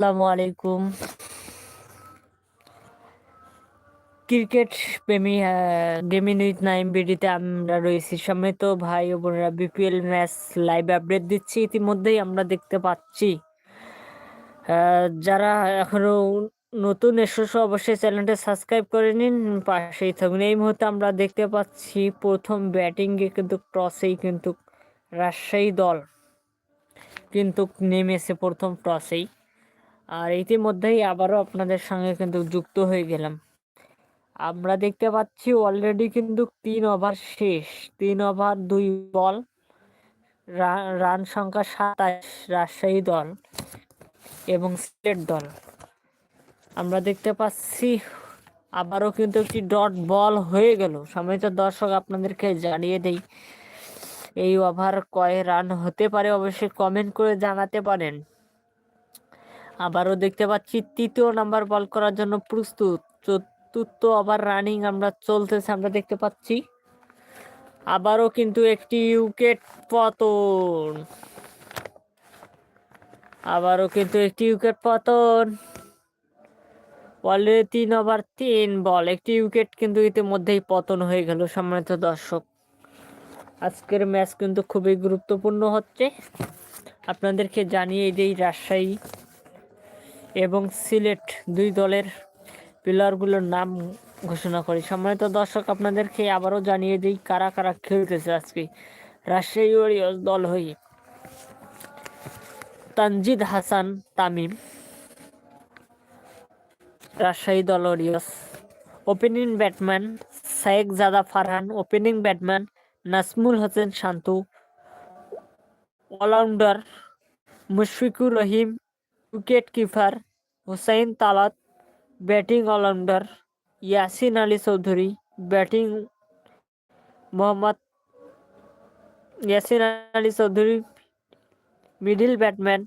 আসসালামু আলাইকুম। ক্রিকেট প্রেমী গেমিং উইথ নাইম বিডিতে আমরা রয়েছি। সামনে তো ভাই ও বোনেরা বিপিএল ম্যাচ লাইভ আপডেট দিচ্ছি, ইতিমধ্যেই আমরা দেখতে পাচ্ছি। যারা এখনও নতুন এসেছ অবশ্যই চ্যানেলটা সাবস্ক্রাইব করে নিন, পাশেই থাকুন। এই মুহূর্তে আমরা দেখতে পাচ্ছি প্রথম ব্যাটিংয়ে কিন্তু টসেই কিন্তু রাজশাহী দল কিন্তু নেমেছে প্রথম টসেই। আর ইতিমধ্যেই আবারও আপনাদের সঙ্গে কিন্তু যুক্ত হয়ে গেলাম। আমরা দেখতে পাচ্ছি অলরেডি কিন্তু তিন ওভার শেষ। তিন ওভার দুই বল রান সংখ্যা সাতাশ রাজশাহী দল এবং সিলেট দল। আমরা দেখতে পাচ্ছি আবারও কিন্তু একটি ডট বল হয়ে গেল। সম্মানিত দর্শক, আপনাদেরকে জানিয়ে দেই, এই ওভার কয় রান হতে পারে অবশ্যই কমেন্ট করে জানাতে পারেন। আবারও দেখতে পাচ্ছি তৃতীয় নাম্বার বল করার জন্য প্রস্তুত। চতুর্থ ওভার রানিং আমরা চলতেছে, আমরা দেখতে পাচ্ছি। আবারও কিন্তু একটি উইকেট পতন। আবারও কিন্তু একটি উইকেট পতন। অলরেডি তিন ওভার, তিন বল। একটি উইকেট কিন্তু ইতিমধ্যেই পতন হয়ে গেল সম্মানিত দর্শক। আজকের ম্যাচ কিন্তু খুবই গুরুত্বপূর্ণ হচ্ছে। আপনাদেরকে জানিয়ে দিই রাজশাহী এবং সিলেট দুই দলের প্লেয়ারগুলোর নাম ঘোষণা করি। সম্মানিত দর্শক, আপনাদেরকে আবারও জানিয়ে দিই কারা কারা খেলতেছে আজকে। রাজশাহী ওয়ারিয়র্স দল হয়ে তানজিদ হাসান তামিম, রাজশাহী দল Warriors, opening batsman Sahibzada Farhan, opening batsman Nazmul Hossain Shanto, allrounder Mushfiqur Rahim wicket keeper Hussain Talat batting allrounder Yasin Ali Chowdhury batting Mohammad Yasin Ali Chowdhury middle batsman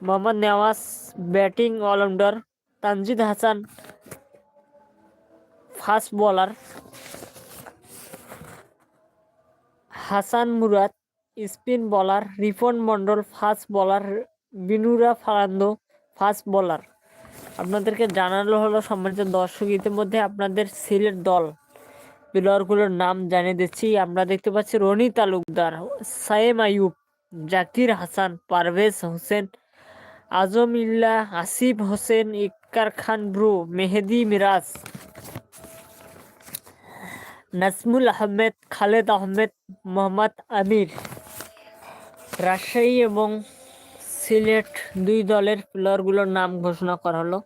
Mohammad Nawaz batting allrounder Tanzid Hasan fast bowler Hasan Murad spin bowler Ripon Mondal fast bowler Binura Fernando, fast bowler. আপনাদেরকে জানানো হলো সম্মানিত দর্শক, ইতিমধ্যে আপনাদের সিলেট দল প্লেয়ারগুলোর নাম জানিয়ে দিচ্ছি। আমরা দেখতে পাচ্ছি রনি তালুকদার, সায়েম আয়ুব জাকির হাসান, পারভেজ হোসেন আজম ইল্লা আসিফ হোসেন ইক্কার খান ব্রু, মেহেদি মিরাজ, নাজমুল আহমেদ, খালেদ আহমেদ, মোহাম্মদ আমির। রাজশাহী এবং সিলেট দুই দলের প্লেয়ারগুলোর নাম ঘোষণা করা হলো।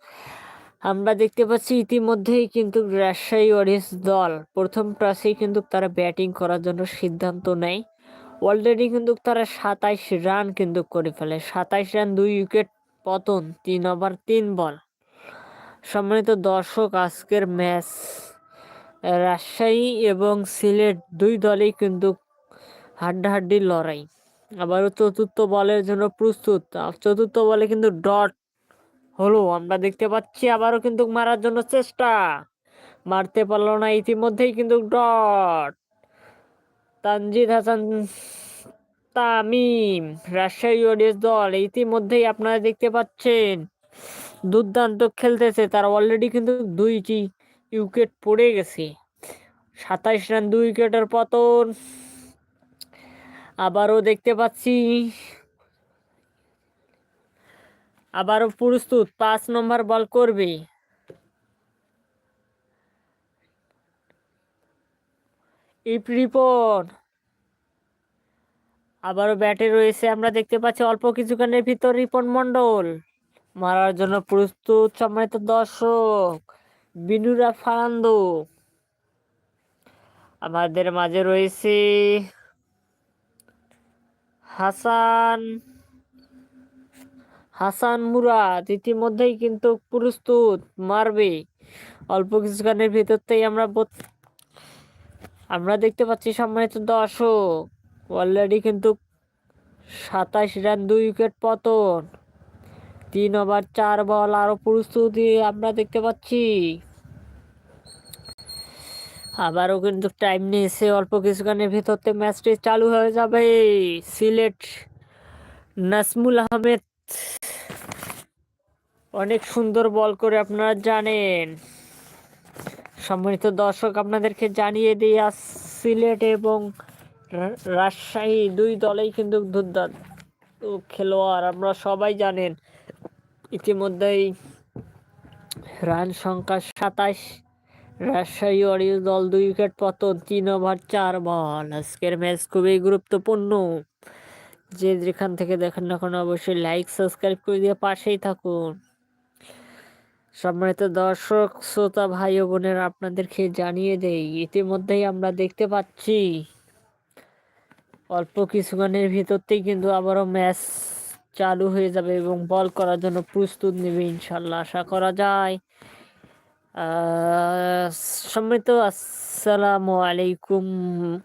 আমরা দেখতে পাচ্ছি ইতিমধ্যেই কিন্তু রাজশাহী ওয়ারিস দল প্রথম টসেই কিন্তু তারা ব্যাটিং করার জন্য সিদ্ধান্ত নেয়। অলরেডি কিন্তু তারা সাতাইশ রান কিন্তু করে ফেলে। সাতাইশ রান, দুই উইকেট, পতন, তিন ওভার, তিন বল। সম্মানিত দর্শক, আজকের ম্যাচ রাজশাহী এবং সিলেট দুই দলেই কিন্তু হাড্ডাহাড্ডি লড়াই। আবারও চতুর্থ বলের জন্য প্রস্তুত। চতুর্থ বলে কিন্তু ডট হলো। আমরা দেখতে পাচ্ছি আবারও কিন্তু মারার জন্য চেষ্টা। মারতে পারল না, ইতিমধ্যেই কিন্তু ডট তানজিদ হাসান তামিম, রাজশাহী ওডিএস দল, ইতিমধ্যেই আপনারা দেখতে পাচ্ছেন দুর্দান্ত খেলতেছে। তার অলরেডি কিন্তু দুইটি উইকেট পড়ে গেছে। সাতাইশ রান, দুই উইকেটের পতন। আবারও দেখতে পাচ্ছি। আবারও প্রস্তুত, পাঁচ নম্বর বল করবে। ইপ রিপন আবারও ব্যাটে রয়েছে, আমরা দেখতে পাচ্ছি অল্প কিছুক্ষণের ভিতর রিপন মন্ডল মারার জন্য প্রস্তুত সম্মানিত দর্শক, বিনুরা ফারান্দো। আমাদের মাঝে রয়েছে হাসান হাসান মুরাদ ইতিমধ্যেই কিন্তু প্রস্তুত, মারবে। অল্প কিছুক্ষণের ভিতরতেই আমরা আমরা দেখতে পাচ্ছি সম্মানিত দর্শক অলরেডি কিন্তু সাতাশ রান, দুই উইকেট পতন। তিন ওভার চার বল আরও প্রস্তুতি আমরা দেখতে পাচ্ছি। আবারও কিন্তু টাইম নিয়েছে। অল্প কিছুক্ষণের ভিতরতে ম্যাচটি চালু হয়ে যাবে। সিলেট নাসমুল আহমেদ। অনেক সুন্দর বল করে আপনারা জানেন। সম্মানিত দর্শক, আপনাদেরকে জানিয়ে দিই, আজ সিলেট এবং রাজশাহী দুই দলেই কিন্তু দুর্দান্ত খেলোয়াড়, আমরা সবাই জানেন। ইতিমধ্যেই রান সংখ্যা সাতাশ। রাজশাহী ওয়ারিয়র্স দল দুই উইকেট পতন, তিন ওভার, চার বল। আজকের ম্যাচ খুবই গুরুত্বপূর্ণ। যে যেখান থেকে দেখেন না কোনো অবশ্যই লাইক সাবস্ক্রাইব করে দিয়ে পাশেই থাকুন। সম্মানিত দর্শক, শ্রোতা, ভাই ও বোনেরা, আপনাদেরকে জানিয়ে দেই, ইতিমধ্যেই আমরা দেখতে পাচ্ছি, অল্প কিছুক্ষণের ভিতরতেই কিন্তু আবারও ম্যাচ চালু হয়ে যাবে এবং বল করার জন্য প্রস্তুত নেবে ইনশাল্লাহ, আশা করা যায়। আহ, সম্মানিত আসসালামু আলাইকুম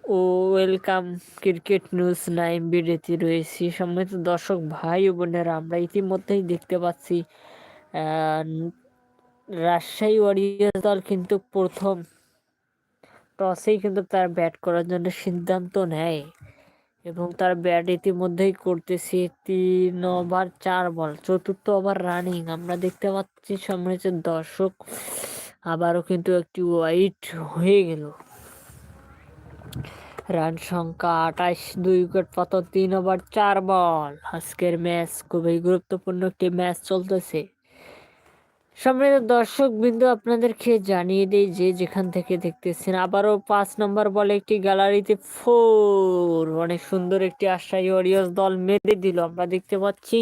ও ওয়েলকাম ক্রিকেট নিউজ নাইম বিডিতে রয়েছি। সম্মানিত দর্শক ভাই ও বোনেরা আমরা ইতিমধ্যেই দেখতে পাচ্ছি রাজশাহী ওয়ারিয়র্স দল কিন্তু প্রথম টসেই কিন্তু তার ব্যাট করার জন্য সিদ্ধান্ত নেয়। এবং তার ব্যাট ইতিমধ্যেই করতেছে তিন ওভার চার বল চতুর্থ ওভার রানিং আমরা দেখতে পাচ্ছি সম্মানিত দর্শক আবারও কিন্তু একটি ওয়াইট হয়ে গেল। রান সংখ্যা আঠাশ, দুই উইকেট পতন, তিন ওভার চার বল আজকের ম্যাচ খুবই গুরুত্বপূর্ণ একটি ম্যাচ চলতেছে। সম্মানিত দর্শক বিন্দু, আপনাদেরকে জানিয়ে দিই যে যেখান থেকে দেখতেছেন, আবারও পাঁচ নম্বর বলে একটি গ্যালারিতে ফোর, অনেক সুন্দর একটি আশাই ওরিয়স দল মেরে দিল। আমরা দেখতে পাচ্ছি,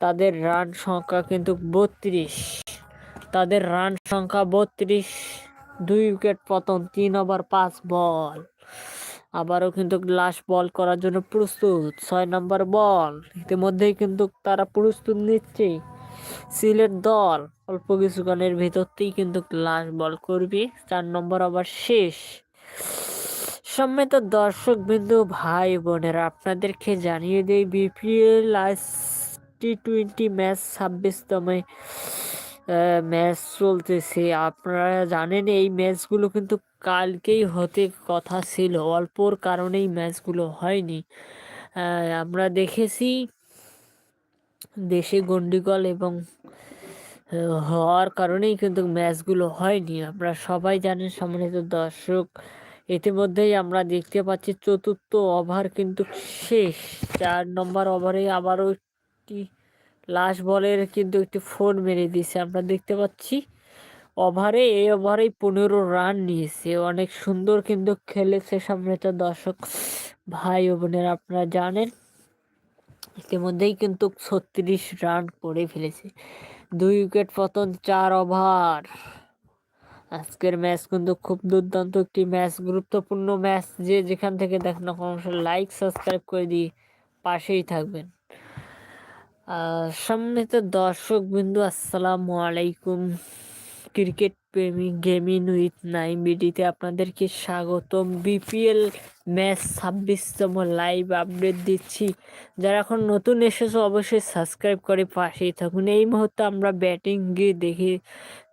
তাদের রান সংখ্যা কিন্তু বত্রিশ। তাদের রান সংখ্যা বত্রিশ, দুই উইকেট পতন, তিন ওভার, পাঁচ বল। আবারও কিন্তু লাস্ট বল করার জন্য প্রস্তুত, ছয় নম্বর বল। ইতিমধ্যেই কিন্তু তারা প্রস্তুত নিচ্ছে সিলেট দল। অল্প কিছুক্ষণের ভেতরতেই কিন্তু লাস্ট বল করবে। চার নম্বর আবার শেষ। সম্মিত দর্শক বিন্দু, ভাই বোনেরা, আপনাদেরকে জানিয়ে দেই বিপিএল আজ টি টোয়েন্টি ম্যাচ ছাব্বিশতমে ম্যাচ চলতেছে। আপনারা জানেন, এই ম্যাচগুলো কিন্তু কালকেই হতে কথা ছিল। অল্পর কারণেই ম্যাচগুলো হয়নি। আমরা দেখেছি দেশে গন্ডিগোল এবং হওয়ার কারণেই কিন্তু ম্যাচগুলো হয়নি। আমরা সবাই জানেন সম্মানিত দর্শক, ইতিমধ্যেই আমরা দেখতে পাচ্ছি চতুর্থ ওভার কিন্তু শেষ। চার নম্বর ওভারে আবারও একটি লাস্ট বলের কিন্তু একটি ফোন মেরে দিয়েছে। আমরা দেখতে পাচ্ছি ওভারে, এই ওভারেই পনেরো রান নিয়েছে। অনেক সুন্দর কিন্তু খেলেছে সম্মানিত দর্শক ভাই ও বোনেরা, আপনারা জানেন। ইতিমধ্যেই কিন্তু ছত্রিশ রান করে ফেলেছে। দুই উইকেট পতন চার ওভার। আজকের ম্যাচ কিন্তু খুব দুর্দান্ত একটি ম্যাচ, গুরুত্বপূর্ণ ম্যাচ। যে যেখান থেকে দেখেন অবশ্যই লাইক সাবস্ক্রাইব করে দিয়ে পাশেই থাকবেন। সম্মানিত দর্শক বিন্দু আসসালামু আলাইকুম। ক্রিকেট প্রেমী গেমিং উইথ নাইম বিডিতে আপনাদেরকে স্বাগতম। বিপিএল ম্যাচ ছাব্বিশতম লাইভ আপডেট দিচ্ছি। যারা এখন নতুন এসেছ, অবশ্যই সাবস্ক্রাইব করে পাশেই থাকুন। এই মুহূর্তে আমরা ব্যাটিং গিয়ে দেখি,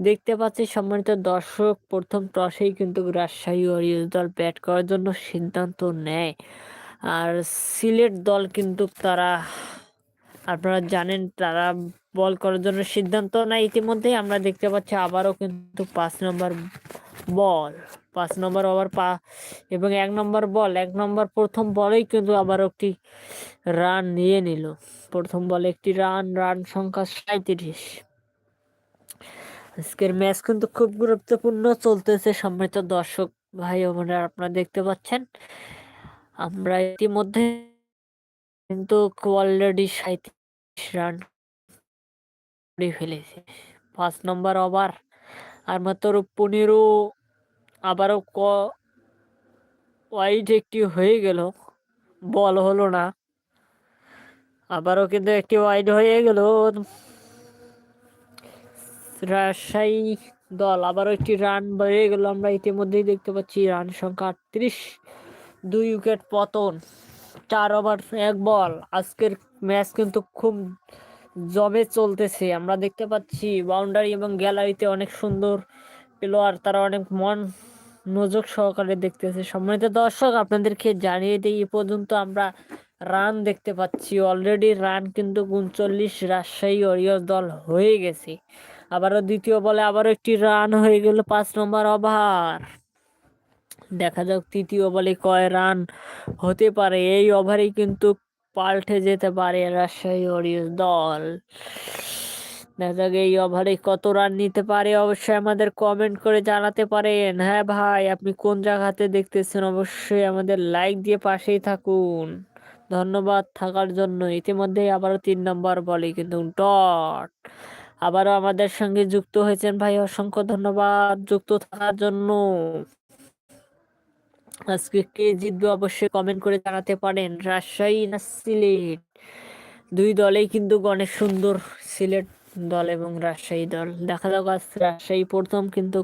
দেখতে পাচ্ছি সম্মানিত দর্শক, প্রথম টসেই কিন্তু রাজশাহী ওয়ারিয়র্স দল ব্যাট করার জন্য সিদ্ধান্ত নেয়। আর সিলেট দল কিন্তু তারা, আপনারা জানেন, তারা বল করার জন্য সিদ্ধান্ত নেয়। ইতিমধ্যেই আমরা দেখতে পাচ্ছি আবারও কিন্তু পাঁচ নম্বর বল, পাঁচ নম্বর ওভার পা এবং এক নম্বর বল। এক নম্বর প্রথম বলেই কিন্তু আবার একটি রান নিয়ে নিল। প্রথম বলে একটি রান রান সংখ্যা সাঁত্রিশ আজকের ম্যাচ কিন্তু খুব গুরুত্বপূর্ণ, চলতেছে সম্মানিত দর্শক ভাই ও বোনেরা, আপনারা দেখতে পাচ্ছেন। আমরা ইতিমধ্যে কিন্তু অলরেডি সাঁত্রিশ রান করে ফেলেছে পাঁচ নম্বর ওভার। আর মাত্র পনেরো আবারও ক ওয়াইড একটি হয়ে গেল। বল হলো না। আবারও কিন্তু একটি ওয়াইড হয়ে গেল। রাজশাহী দল আবারও একটি রান বেড়ে গেল। আমরা ইতিমধ্যেই দেখতে পাচ্ছি রান সংখ্যা আটত্রিশ। দুই উইকেট পতন। চার ওভার এক বল আজকের ম্যাচ কিন্তু খুব জমে চলতেছে। আমরা দেখতে পাচ্ছি বাউন্ডারি এবং গ্যালারিতে অনেক সুন্দর প্লেয়ার তারা অনেক মন মনোযোগ সহকারে দেখতেছে। সম্মানিত দর্শক, আপনাদেরকে জানিয়ে দিই, এ পর্যন্ত আমরা রান দেখতে পাচ্ছি। অলরেডি রান কিন্তু উনচল্লিশ রাজশাহী ওরিয়র দল হয়ে গেছে। আবারও দ্বিতীয় বলে আবারও একটি রান হয়ে গেল পাঁচ নম্বর ওভার দেখা যাক তৃতীয় বলে কয় রান হতে পারে। এই ওভারেই কিন্তু পাল্টে যেতে পারে রাজশাহী ওরিয়র দল। দেখা এই ওভারে কত রান নিতে পারে অবশ্যই আমাদের কমেন্ট করে জানাতে পারেন। হ্যাঁ ভাই, আপনি কোন জায়গাতে দেখতেছেন অবশ্যই আমাদের লাইক দিয়ে পাশেই থাকুন। ধন্যবাদ থাকার জন্য। ইতিমধ্যেই আবারও তিন নম্বর বলে কিন্তু ডট। আবারও আমাদের সঙ্গে যুক্ত হয়েছেন ভাই, অসংখ্য ধন্যবাদ যুক্ত থাকার জন্য। আজকে কে জিতবে অবশ্যই কমেন্ট করে জানাতে পারেন। রাজশাহী না সিলেট? দুই দলেই কিন্তু অনেক সুন্দর সিলেট দল এবং রাজশাহী দল। দেখা যাক আজ রাজশাহী প্রথম কিন্তু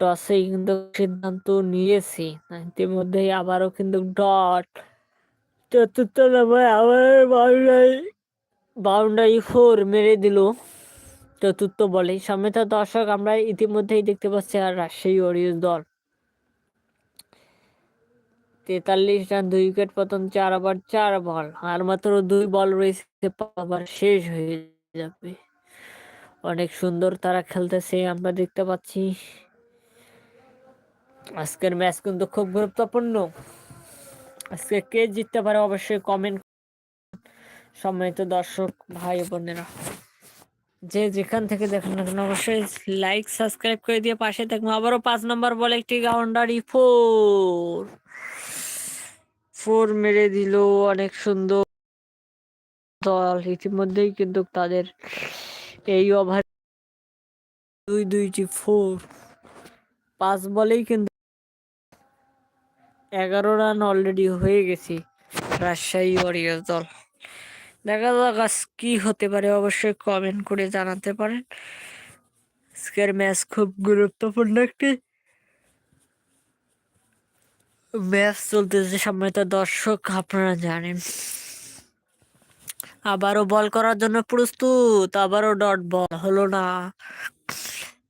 টসেই কিন্তু সিদ্ধান্ত নিয়েছি। ইতিমধ্যেই আবারও কিন্তু ডট। চতুর্থ নম্বর আবার বাউন্ডারি বাউন্ডারি ফোর মেরে দিল চতুর্থ বলে সমেত দর্শক আমরা ইতিমধ্যেই দেখতে পাচ্ছি আর রাজশাহী ওরিয়স দল। তেতাল্লিশ রান দুই উইকেট পতন, চার ওভার, চার বল। আর মাত্র দুই বল রয়েছে শেষ হয়ে যাবে। অনেক সুন্দর তারা খেলতেছে, আমরা দেখতে পাচ্ছি। আজকের ম্যাচ কিন্তু খুব গুরুত্বপূর্ণ। আজকে কে জিততে পারে অবশ্যই কমেন্ট সম্মানিত দর্শক, ভাই বোনেরা। যে যেখান থেকে দেখেন না কেন, অবশ্যই লাইক সাবস্ক্রাইব করে দিয়ে পাশে থাকব আবারও পাঁচ নম্বর বলে একটি গাউন্ডারি ফোর ফোর মেরে দিল, অনেক সুন্দর দল। ইতিমধ্যেই কিন্তু তাদের এই ওভার দুই দুইটি ফোর পাঁচ বলেই কিন্তু এগারো রান অলরেডি হয়ে গেছে রাজশাহী ওয়ারিয়ার্স দল। দেখা যাক আজ কি হতে পারে, অবশ্যই কমেন্ট করে জানাতে পারেন। আজকের ম্যাচ খুব গুরুত্বপূর্ণ একটি ম্যাচ চলতেছে সম্মানিত দর্শক, আপনারা জানেন। আবারও বল করার জন্য প্রস্তুত, আবারও ডট বল হলো না।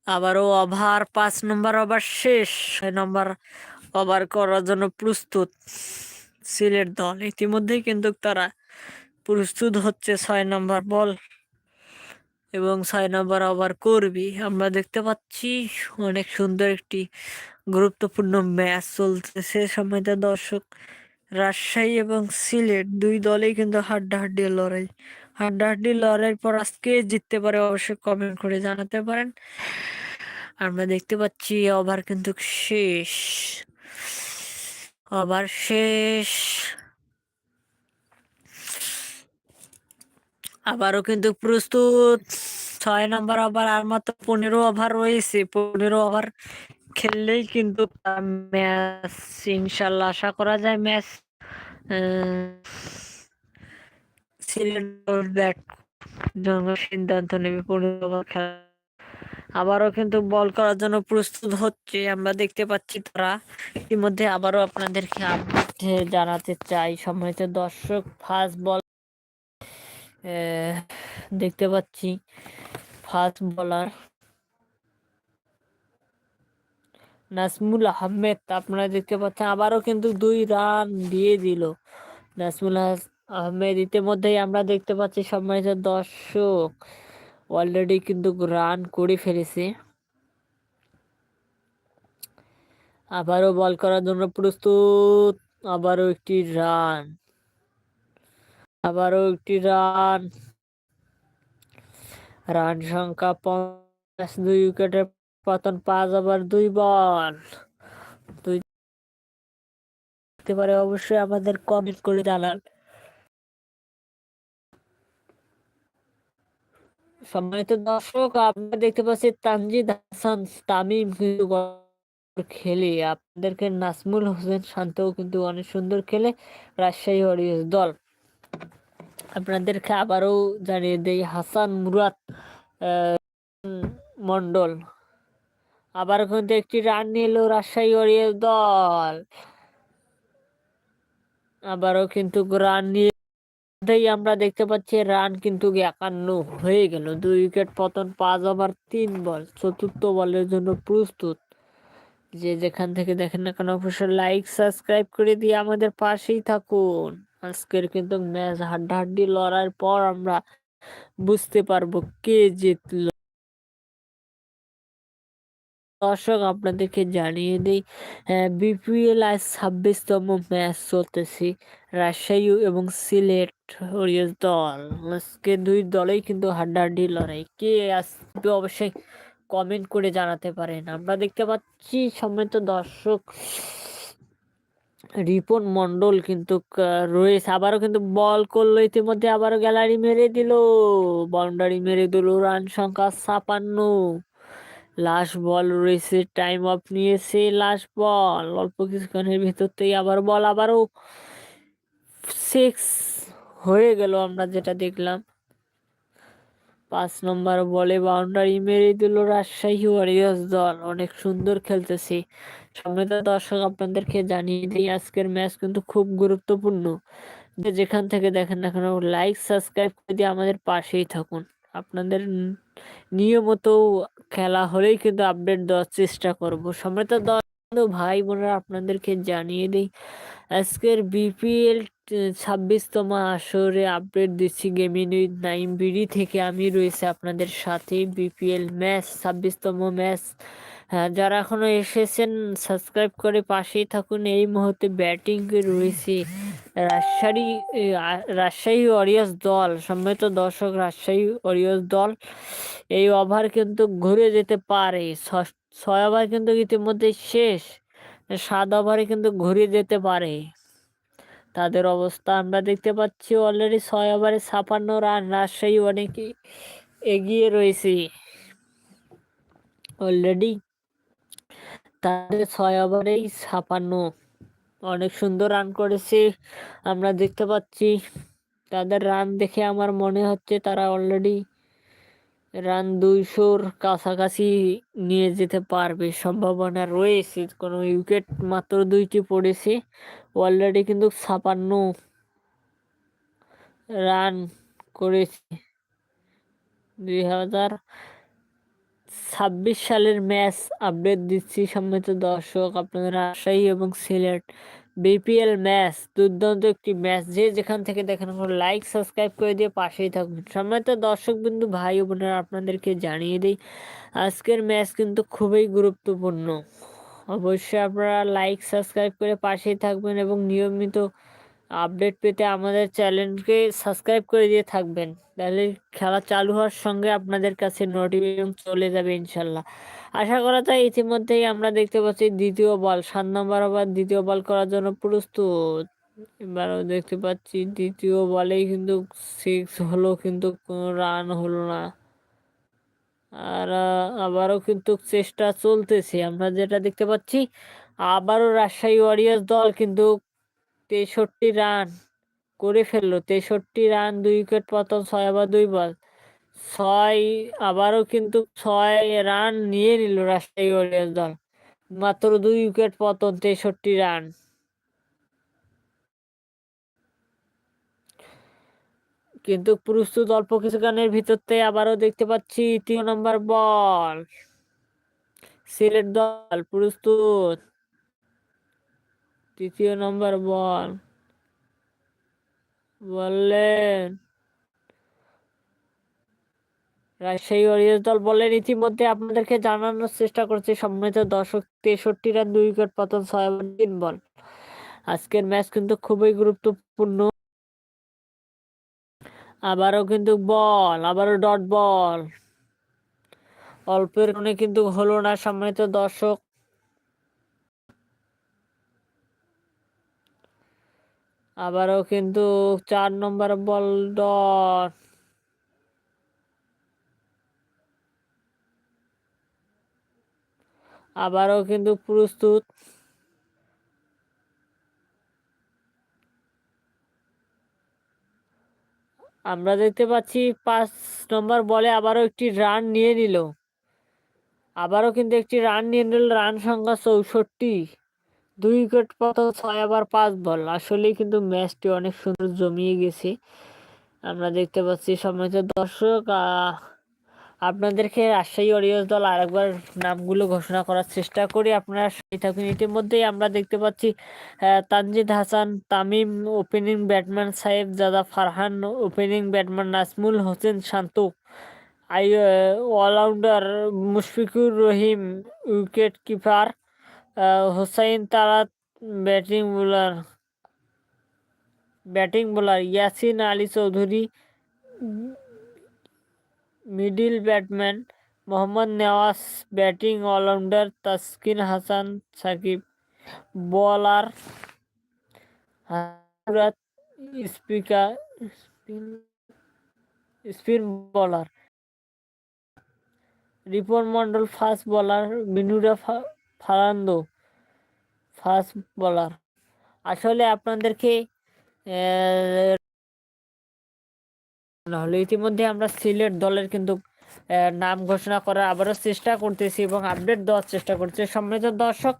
আবারও ওভার, পাঁচ নম্বর ওভার শেষ, ছয় নম্বর ওভার করার জন্য প্রস্তুত সিলেট দল। ইতিমধ্যেই কিন্তু তারা প্রস্তুত হচ্ছে ছয় নম্বর বল। এবং ছয় নম্বর ওভার করবি। আমরা দেখতে পাচ্ছি অনেক সুন্দর একটি গুরুত্বপূর্ণ ম্যাচ চলতেছে। সময়টা দর্শক রাজশাহী এবং সিলেট দুই দলেই কিন্তু হাড্ডাহাড্ডি লড়াই। হাড্ডাহাড্ডি লড়াইয়ের পর আজকে জিততে পারে অবশ্যই কমেন্ট করে জানাতে পারেন। আমরা দেখতে পাচ্ছি ওভার কিন্তু শেষ। ওভার শেষ। আবারও কিন্তু প্রস্তুত। ছয় নম্বর ওভার আর মাত্র পনেরো ওভার রয়েছে। পনেরো ওভার খেললেই কিন্তু ম্যাচ, ইনশাল্লাহ আশা করা যায় ম্যাচ ব্যাট সিদ্ধান্ত নেবে পনেরো ওভার খেলা। আবারও কিন্তু বল করার জন্য প্রস্তুত হচ্ছে আমরা দেখতে পাচ্ছি তারা। ইতিমধ্যে আবারও আপনাদেরকে আপডেট জানাতে চাই। সম্মানিত দর্শক ফার্স্ট বল দেখতে পাচ্ছি ফাস্ট বলার নাসমুল আহমেদ। আপনারা দেখতে পাচ্ছেন, আবারও কিন্তু দুই রান দিয়ে দিল নাসমুল আহমেদ। ইতিমধ্যেই আমরা দেখতে পাচ্ছি সম্মানিত দর্শক অলরেডি কিন্তু রান করে ফেলেছে। আবারও বল করার জন্য প্রস্তুত, আবারও একটি রান আবারও একটি রান। রান সংখ্যা পঞ্চাশ, দুই উইকেটের পতন পাঁচ ওভার, দুই বল। দুই পারে অবশ্যই আমাদের কমেন্ট করে জানান। সম্মানিত দর্শক, আপনারা দেখতে পাচ্ছি তানজিদ হাসান, তামিম কিন্তু খেলে। আপনাদেরকে নাসমুল হোসেন শান্তও কিন্তু অনেক সুন্দর খেলে রাজশাহী ওয়ারিয়র্স দল। আপনাদেরকে আবারও জানিয়ে দেই, হাসান মুরাদ মন্ডল আবার কিন্তু একটি রান নিল রাজশাহী ওয়ারিয়র্স দল। আবারও কিন্তু রান নিয়ে আমরা দেখতে পাচ্ছি রান কিন্তু একান্ন হয়ে গেল। দুই উইকেট, পতন, পাঁচ ওভার, তিন বল, চতুর্থ বলের জন্য প্রস্তুত। যে যেখান থেকে দেখেন না কেন, অবশ্যই লাইক সাবস্ক্রাইব করে দিয়ে আমাদের পাশেই থাকুন। আজকের কিন্তু ম্যাচ হাড্ডাহাড্ডি লড়ার পর আমরা বুঝতে পারব কে জিতলো। দর্শক, আপনাদেরকে জানিয়ে দিই বিপিএল আজ ছাব্বিশতম ম্যাচ চলতেছি রাজশাহী এবং সিলেট ওরিয়াস দল। আজকে দুই দলেই কিন্তু হাড্ডাহাড্ডি লড়াই। কে আসবে অবশ্যই কমেন্ট করে জানাতে পারেন। আমরা দেখতে পাচ্ছি সম্মিলিত দর্শক রিপন মন্ডল কিন্তু রয়েছে। আবারও কিন্তু বল করল, ইতিমধ্যে আবারও গ্যালারি মেরে দিল। বাউন্ডারি মেরে দিল, রান সংখ্যা ছাপান্ন। লাস্ট বল রয়েছে, টাইম অফ নিয়েছে লাস্ট বল। অল্প কিছুক্ষণের ভিতরতেই আবার বল, আবারও সিক্স হয়ে গেল আমরা যেটা দেখলাম। পাঁচ নম্বর বলে বাউন্ডারি মেরে দিল রাজশাহী ওয়ারিয়ার্স দল। অনেক সুন্দর খেলতেছে। সম্মিলিত দর্শক আপনাদেরকে জানিয়ে দিই, আজকের ম্যাচ কিন্তু খুব গুরুত্বপূর্ণ। যে যেখান থেকে দেখেন না কেন লাইক সাবস্ক্রাইব করে দিয়ে আমাদের পাশেই থাকুন। আপনাদের নিয়মিত খেলা হলেই কিন্তু আপডেট দেওয়ার চেষ্টা করব। সম্মিলিত দর্শক, ভাই বোনেরা আপনাদেরকে জানিয়ে দিই, আজকের বিপিএল ছাব্বিশতম আসরে আপডেট দিচ্ছি গেমিং উইথ নাইম বিডি থেকে। আমি রয়েছে আপনাদের সাথে বিপিএল ম্যাচ ছাব্বিশতম ম্যাচ যারা এখনও এসেছেন সাবস্ক্রাইব করে পাশেই থাকুন। এই মুহূর্তে ব্যাটিং রয়েছে রাজশাহী রাজশাহী ওয়ারিয়ার্স দল সম্মিলিত দর্শক, রাজশাহী ওয়ারিয়ার্স দল। এই ওভার কিন্তু ঘুরে যেতে পারে। ছয় ওভার কিন্তু ইতিমধ্যে শেষ। সাত ওভারে কিন্তু ঘুরে যেতে পারে। তাদের অবস্থা আমরা দেখতে পাচ্ছি অলরেডি ছয় ওভারে ছাপান্ন রান রাজশাহী অনেক এগিয়ে রয়েছে। অলরেডি তাদের ছয় ওভারেই ছাপান্ন, অনেক সুন্দর রান করেছে। আমরা দেখতে পাচ্ছি তাদের রান দেখে আমার মনে হচ্ছে তারা অলরেডি রান দুইশোর কাছাকাছি নিয়ে যেতে পারবে। সম্ভাবনা রয়েছে। কোনো উইকেট মাত্র দুইটি পড়েছে। অলরেডি কিন্তু ছাপান্ন রান করেছে। দুই হাজার ছাব্বিশ সালের ম্যাচ আপডেট দিচ্ছি সম্মিলিত দর্শক, আপনাদের রাজশাহী এবং সিলেট বিপিএল ম্যাচ দুর্দান্ত একটি ম্যাচ যে যেখান থেকে দেখেন লাইক সাবস্ক্রাইব করে দিয়ে পাশেই থাকুন। সম্মানিত দর্শক বিন্দু, ভাই বোনেরা, আপনাদেরকে জানিয়ে দিই, আজকের ম্যাচ কিন্তু খুবই গুরুত্বপূর্ণ। অবশ্যই আপনারা লাইক সাবস্ক্রাইব করে পাশেই থাকবেন এবং নিয়মিত আপডেট পেতে আমাদের চ্যানেলকে সাবস্ক্রাইব করে দিয়ে থাকবেন। তাহলে খেলা চালু হওয়ার সঙ্গে আপনাদের কাছে নোটিফিকেশন চলে যাবে ইনশাল্লাহ। আশা করা যায় ইতিমধ্যেই আমরা দেখতে পাচ্ছি দ্বিতীয় বল, সাত নম্বর আবার দ্বিতীয় বল করার জন্য প্রস্তুত। এবারও দেখতে পাচ্ছি দ্বিতীয় বলেই কিন্তু সিক্স হলো কিন্তু কোনো রান হলো না। আর আবারও কিন্তু চেষ্টা চলতেছে। আমরা যেটা দেখতে পাচ্ছি, আবারও রাজশাহী ওয়ারিয়ার্স দল কিন্তু তেষট্টি রান করে ফেলল। তেষট্টি রান, দুই উইকেট পতন, ছয় আবার দুই বল। ছয়, আবারও কিন্তু ছয় রান নিয়ে নিল রাজশাহী ওয়ারিয়ার্স দল। মাত্র দুই উইকেট পতন, তেষট্টি রান। কিন্তু প্রস্তুত অল্প কিছু গানের ভিতরতে আবারও দেখতে পাচ্ছি তৃতীয় নম্বর বল। সিলেট দল, প্রস্তুত। তৃতীয় নম্বর বল। বললেন, রাজশাহী ওয়ারিয়ার্স বলেন, ইতিমধ্যে আপনাদেরকে জানানোর চেষ্টা করছে সম্মিলিত দর্শক, তেষট্টি রান, দুই উইকেট পতন ছয় তিন বল। আজকের ম্যাচ কিন্তু খুবই গুরুত্বপূর্ণ। আবারও কিন্তু বল, আবারও ডট বল। অল্পের কিন্তু হলো না, সম্মানিত দর্শক। আবারও কিন্তু চার নম্বর বল ডট। আবারও কিন্তু প্রস্তুত। আমরা দেখতে পাচ্ছি পাঁচ নম্বর বলে আবারও একটি রান নিয়ে নিল। আবারও কিন্তু একটি রান নিয়ে নিল, রান সংখ্যা চৌষট্টি। দুই উইকেট পত ছয় আবার পাঁচ বল। আসলেই কিন্তু ম্যাচটি অনেক সুন্দর জমিয়ে গেছে। আমরা দেখতে পাচ্ছি সম্মানিত দর্শক আপনাদেরকে রাজশাহী ওরিয়স দল আরেকবার নামগুলো ঘোষণা করার চেষ্টা করি। আপনারা সেই থাকুন। ইতিমধ্যেই আমরা দেখতে পাচ্ছি Tanzid Hasan, Tamim opening batsman Sahibzada Farhan opening batsman Nazmul Hossain, Shanto, I allrounder Mushfiqur Rahim wicket keeper Hossain Talat batting bowler batting bowler Yasin Ali Chowdhury, middle batsman Mohammad Nawaz, batting allrounder Taskin Hasan Sakib, bowler speaker, spin bowler. Ripon Mondal fast bowler, Binura Fernando fast bowler. আসলে আপনাদেরকে আহ, না হলে ইতিমধ্যে আমরা সিলেট দলের কিন্তু নাম ঘোষণা করার আবারও চেষ্টা করতেছি এবং আপডেট দেওয়ার চেষ্টা করছি সম্মানিত দর্শক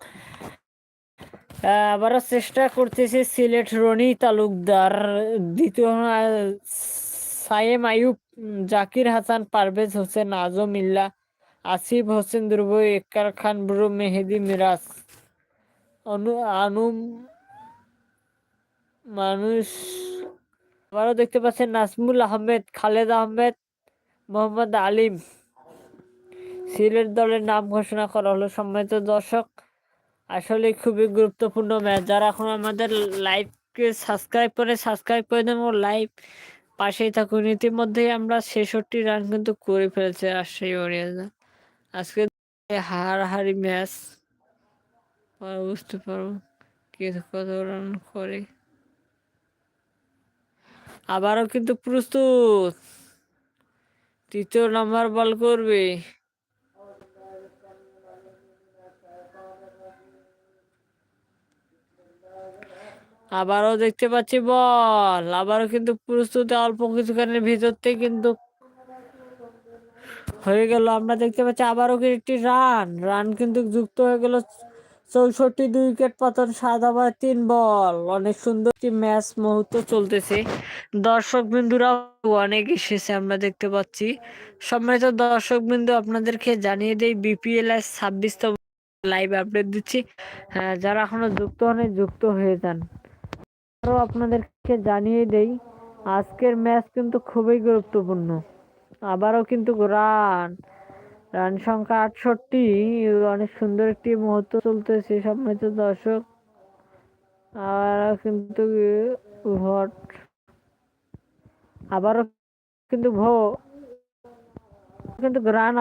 আবারও চেষ্টা করতেছি সিলেট রনি তালুকদার দ্বিতীয় সায়েম আয়ুব জাকির হাসান পারভেজ হোসেন আজম ইল্লা আসিফ হোসেন ধ্রুব এক্কার খান ব্রু, মেহেদি মিরাজ। অনু আনুম মানুষ, আবারও দেখতে পাচ্ছেন নাজমুল আহমেদ, খালেদ আহমেদ, মোহাম্মদ আলিম। সিলেট দলের নাম ঘোষণা করা হলো সম্মানিত দর্শক। আসলে খুবই গুরুত্বপূর্ণ ম্যাচ। যারা এখন আমাদের লাইভকে সাবস্ক্রাইব করে সাবস্ক্রাইব করে দেন ও লাইভ পাশেই থাকুন। ইতিমধ্যেই আমরা ছেষট্টি রান কিন্তু করে ফেলছে রাজশাহী ওরিয়ানরা আজকে হারাহারি ম্যাচ বুঝতে পারব কে কত রান করে আবারও কিন্তু প্রস্তুত। তৃতীয় নাম্বার বল করবে। আবারও দেখতে পাচ্ছি বল আবারও কিন্তু প্রস্তুতি অল্প কিছুক্ষণের ভিতরতে কিন্তু হয়ে গেল। আমরা দেখতে পাচ্ছি আবারও একটি রান। রান কিন্তু যুক্ত হয়ে গেল চৌষট্টি দুই উইকেট পতন, সাত ওভার তিন বল। অনেক সুন্দর একটি ম্যাচ মুহূর্ত চলতেছে। দর্শক বিন্দুরা অনেক এসেছে আমরা দেখতে পাচ্ছি। সম্মানিত দর্শক বিন্দু আপনাদেরকে জানিয়ে দেই বিপিএল এর ছাব্বিশতম লাইভ আপডেট দিচ্ছি। হ্যাঁ যারা এখনও যুক্ত হন যুক্ত হয়ে যান। আরও আপনাদেরকে জানিয়ে দেই, আজকের ম্যাচ কিন্তু খুবই গুরুত্বপূর্ণ। আবারও কিন্তু রান। রান সংখ্যা আটষট্টি, অনেক সুন্দর একটি মুহূর্ত চলতেছে সম্মানিত দর্শক। আবারও কিন্তু ভোট। আবারও কিন্তু ভো কিন্তু রান